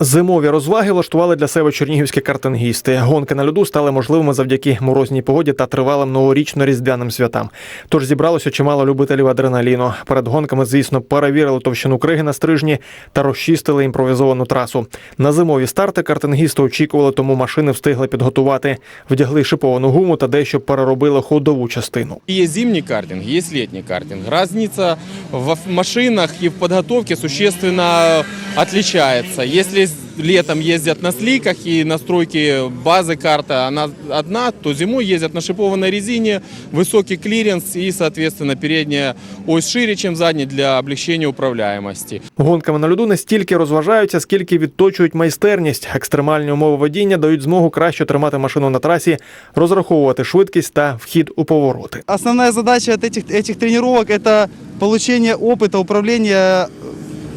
Зимові розваги влаштували для себе чернігівські картингісти. Гонки на льоду стали можливими завдяки морозній погоді та тривалим новорічно-різдвяним святам. Тож зібралося чимало любителів адреналіну. Перед гонками, звісно, перевірили товщину криги на стрижні та розчистили імпровізовану трасу. На зимові старти картингісти очікували, тому машини встигли підготувати. Вдягли шиповану гуму та дещо переробили ходову частину. Есть зимний картинг, есть летний картинг. Разница в машинах и в подготовке существенно отличается. Если с- летом ездят на сликах и настройки базы карты она одна, то зимой ездят на шипованной резине, высокий клиренс и, соответственно, передняя ось шире, чем задняя для облегчения управляемости. Гонками на льоду не стільки розважаються, скільки відточують майстерність. Екстремальні умови водіння дають змогу краще тримати машину на трасі, розраховувати швидкість та вхід у повороти. Основная задача от этих, этих тренировок – это получение опыта управления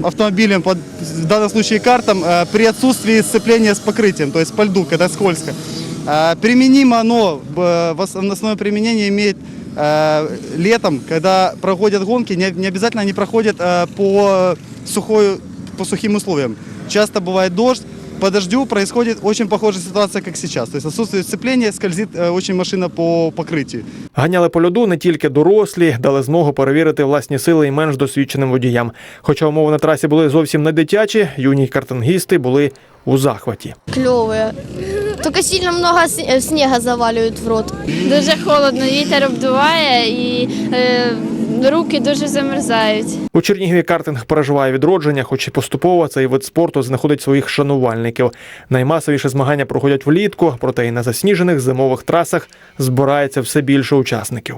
автомобилем, под, в данном случае картом, э, при отсутствии сцепления с покрытием, то есть по льду, когда скользко. Э, Применимо оно, в в основное применение имеет э, летом, когда проходят гонки, не, не обязательно они проходят э, по, сухой, по сухим условиям. Часто бывает дождь, по дождю происходит очень похожая ситуация, как сейчас. То есть отсутствие сцепления, скользит э, очень машина по покрытию. Ганяли по льоду не тільки дорослі, дали змогу перевірити власні сили і менш досвідченим водіям. Хоча умови на трасі були зовсім не дитячі, юні картингісти були у захваті. Клевые. Только сильно много с- э, снега заваливают в рот. Дуже холодно, вітер обдуває і е, руки дуже замерзають. У Чернігові картинг переживає відродження, хоч і поступово цей вид спорту знаходить своїх шанувальників. Наймасовіші змагання проходять влітку, проте і на засніжених зимових трасах збирається все більше учасників.